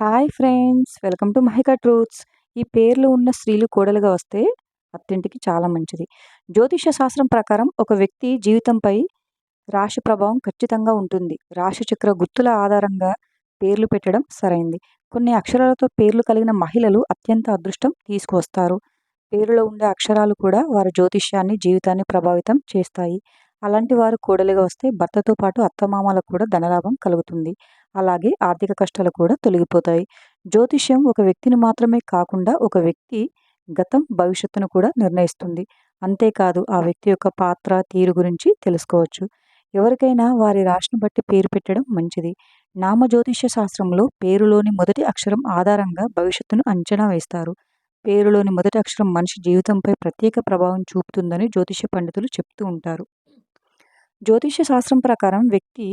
Hi friends welcome to Mahika truths. ఈ పేర్లు ఉన్న స్త్రీలు కోడలుగా వస్తే అత్తింటికి చాలా మంచిది. జ్యోతిష శాస్త్రం ప్రకారం ఒక వ్యక్తి జీవితంపై రాశి ప్రభావం ఖచ్చితంగా ఉంటుంది. రాశి చక్ర గుర్తుల ఆధారంగా పేర్లు పెట్టడం సరైంది. కొన్ని అక్షరాలతో పేర్లు కలిగిన మహిళలు అత్యంత అదృష్టం తీసుకువస్తారు. పేరులో ఉండే అక్షరాలు కూడా వారి జ్యోతిష్యాన్ని జీవితాన్ని ప్రభావితం చేస్తాయి. అలాంటి వారు కోడలిగా వస్తే భర్తతో పాటు అత్తమామలకు కూడా ధనలాభం కలుగుతుంది. అలాగే ఆర్థిక కష్టాలు కూడా తొలగిపోతాయి. జ్యోతిష్యం ఒక వ్యక్తిని మాత్రమే కాకుండా ఒక వ్యక్తి గతం భవిష్యత్తును కూడా నిర్ణయిస్తుంది. అంతేకాదు ఆ వ్యక్తి యొక్క పాత్ర తీరు గురించి తెలుసుకోవచ్చు. ఎవరికైనా వారి రాశిని బట్టి పేరు పెట్టడం మంచిది. నామ జ్యోతిష్య శాస్త్రంలో పేరులోని మొదటి అక్షరం ఆధారంగా భవిష్యత్తును అంచనా వేస్తారు. పేరులోని మొదటి అక్షరం మనిషి జీవితంపై ప్రత్యేక ప్రభావం చూపుతుందని జ్యోతిష పండితులు చెప్తూ ఉంటారు. జ్యోతిష్య శాస్త్రం ప్రకారం వ్యక్తి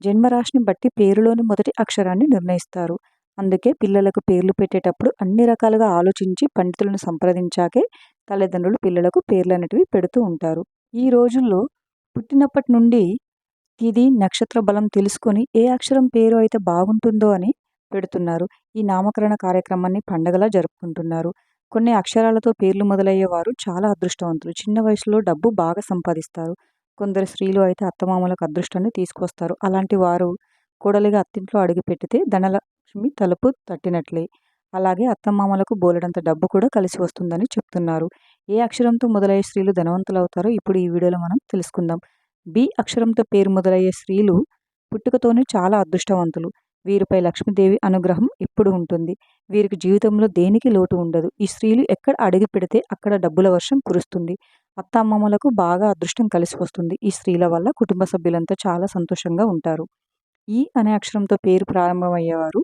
జన్మరాశిని బట్టి పేరులోని మొదటి అక్షరాన్ని నిర్ణయిస్తారు. అందుకే పిల్లలకు పేర్లు పెట్టేటప్పుడు అన్ని రకాలుగా ఆలోచించి పండితులను సంప్రదించాకే తల్లిదండ్రులు పిల్లలకు పేర్లు అనేటివి పెడుతూ ఉంటారు. ఈ రోజుల్లో పుట్టినప్పటి నుండి ఇది నక్షత్ర బలం తెలుసుకొని ఏ అక్షరం పేరు అయితే బాగుంటుందో అని పెడుతున్నారు. ఈ నామకరణ కార్యక్రమాన్ని పండగలా జరుపుకుంటున్నారు. కొన్ని అక్షరాలతో పేర్లు మొదలయ్యే వారు చాలా అదృష్టవంతులు. చిన్న వయసులో డబ్బు బాగా సంపాదిస్తారు. కొందరు స్త్రీలు అయితే అత్తమామలకు అదృష్టాన్ని తీసుకొస్తారు. అలాంటి వారు కోడలిగా అత్తింట్లో అడుగు పెట్టితే ధనలక్ష్మి తలుపు తట్టినట్లే. అలాగే అత్తమామలకు బోలెడంత డబ్బు కూడా కలిసి వస్తుందని చెప్తున్నారు. ఏ అక్షరంతో మొదలయ్యే స్త్రీలు ధనవంతులు అవుతారో ఇప్పుడు ఈ వీడియోలో మనం తెలుసుకుందాం. బి అక్షరంతో పేరు మొదలయ్యే స్త్రీలు పుట్టుకతోనే చాలా అదృష్టవంతులు. వీరిపై లక్ష్మీదేవి అనుగ్రహం ఎప్పుడు ఉంటుంది. వీరికి జీవితంలో దేనికి లోటు ఉండదు. ఈ స్త్రీలు ఎక్కడ అడుగు పెడితే అక్కడ డబ్బుల వర్షం కురుస్తుంది. అత్తమ్మమ్మలకు బాగా అదృష్టం కలిసి వస్తుంది ఈ స్త్రీల వల్ల కుటుంబ సభ్యులంతా చాలా సంతోషంగా ఉంటారు. ఈ అనే అక్షరంతో పేరు ప్రారంభమయ్యేవారు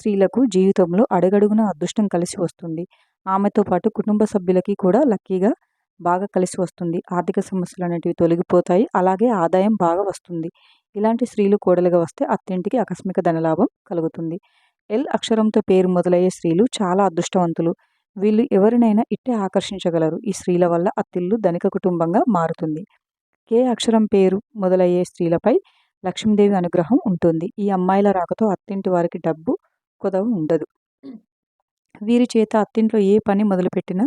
స్త్రీలకు జీవితంలో అడుగడుగున అదృష్టం కలిసి వస్తుంది ఆమెతో పాటు కుటుంబ సభ్యులకి కూడా లక్కీగా బాగా కలిసి వస్తుంది ఆర్థిక సమస్యలు అనేటివి తొలగిపోతాయి. అలాగే ఆదాయం బాగా వస్తుంది. ఇలాంటి స్త్రీలు కోడలుగా వస్తే అత్తింటికి ఆకస్మిక ధనలాభం కలుగుతుంది. ఎల్ అక్షరంతో పేరు మొదలయ్యే స్త్రీలు చాలా అదృష్టవంతులు. వీళ్ళు ఎవరినైనా ఇట్టే ఆకర్షించగలరు. ఈ స్త్రీల వల్ల అత్తిల్లు ధనిక కుటుంబంగా మారుతుంది. కే అక్షరం పేరు మొదలయ్యే స్త్రీలపై లక్ష్మీదేవి అనుగ్రహం ఉంటుంది. ఈ అమ్మాయిల రాకతో అత్తింటి వారికి డబ్బు కొదవ ఉండదు. వీరి చేత అత్తింట్లో ఏ పని మొదలుపెట్టినా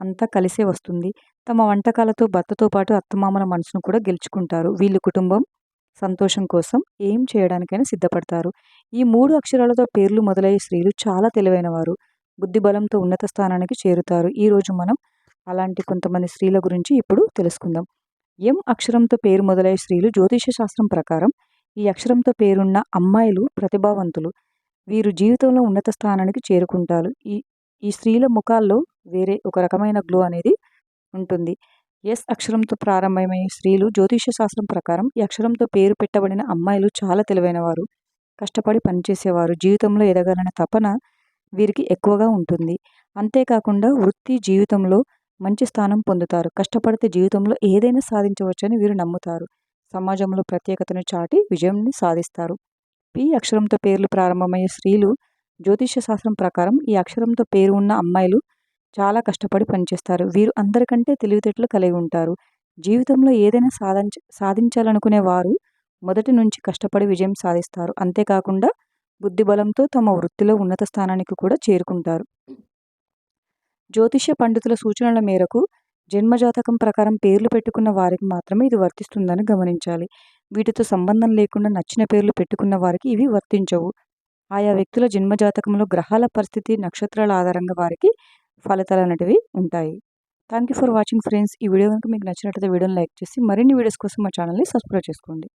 అంతా కలిసే వస్తుంది. తమ వంటకాలతో భర్తతో పాటు అత్తమామల మనసును కూడా గెలుచుకుంటారు. వీళ్ళు కుటుంబం సంతోషం కోసం ఏం చేయడానికైనా సిద్ధపడతారు. ఈ మూడు అక్షరాలతో పేర్లు మొదలయ్యే స్త్రీలు చాలా తెలివైన వారు బుద్ధిబలంతో ఉన్నత స్థానానికి చేరుతారు. ఈరోజు మనం అలాంటి కొంతమంది స్త్రీల గురించి ఇప్పుడు తెలుసుకుందాం. ఎం అక్షరంతో పేరు మొదలయ్యే స్త్రీలు జ్యోతిష శాస్త్రం ప్రకారం ఈ అక్షరంతో పేరున్న అమ్మాయిలు ప్రతిభావంతులు. వీరు జీవితంలో ఉన్నత స్థానానికి చేరుకుంటారు. ఈ ఈ స్త్రీల ముఖాల్లో వేరే ఒక రకమైన గ్లో అనేది ఉంటుంది. ఎస్ అక్షరంతో ప్రారంభమయ్యే స్త్రీలు జ్యోతిష శాస్త్రం ప్రకారం ఈ అక్షరంతో పేరు పెట్టబడిన అమ్మాయిలు చాలా తెలివైన వారు కష్టపడి పనిచేసేవారు. జీవితంలో ఎదగాలనే తపన వీరికి ఎక్కువగా ఉంటుంది. అంతేకాకుండా వృత్తి జీవితంలో మంచి స్థానం పొందుతారు. కష్టపడితే జీవితంలో ఏదైనా సాధించవచ్చని వీరు నమ్ముతారు. సమాజంలో ప్రత్యేకతను చాటి విజయంని సాధిస్తారు. పి. అక్షరంతో పేర్లు ప్రారంభమయ్యే స్త్రీలు జ్యోతిష్య శాస్త్రం ప్రకారం ఈ అక్షరంతో పేరు ఉన్న అమ్మాయిలు చాలా కష్టపడి పనిచేస్తారు. వీరు అందరికంటే తెలివితేటలు కలిగి ఉంటారు. జీవితంలో ఏదైనా సాధించ సాధించాలనుకునే వారు మొదటి నుంచి కష్టపడి విజయం సాధిస్తారు. అంతేకాకుండా బుద్ధిబలంతో తమ వృత్తిలో ఉన్నత స్థానానికి కూడా చేరుకుంటారు. జ్యోతిష్య పండితుల సూచనల మేరకు జన్మజాతకం ప్రకారం పేర్లు పెట్టుకున్న వారికి మాత్రమే ఇది వర్తిస్తుందని గమనించాలి. వీటితో సంబంధం లేకుండా నచ్చిన పేర్లు పెట్టుకున్న వారికి ఇవి వర్తించవు. ఆయా వ్యక్తుల జన్మజాతకంలో గ్రహాల పరిస్థితి నక్షత్రాల ఆధారంగా వారికి ఫలితాలు అనేటివి ఉంటాయి. Thank you for watching friends. ఈ వీడియో కనుక మీకు నచ్చినట్లయితే వీడియోని లైక్ చేసి మరిన్ని వీడియోస్ కోసం మా ఛానల్ని సబ్స్క్రైబ్ చేసుకోండి.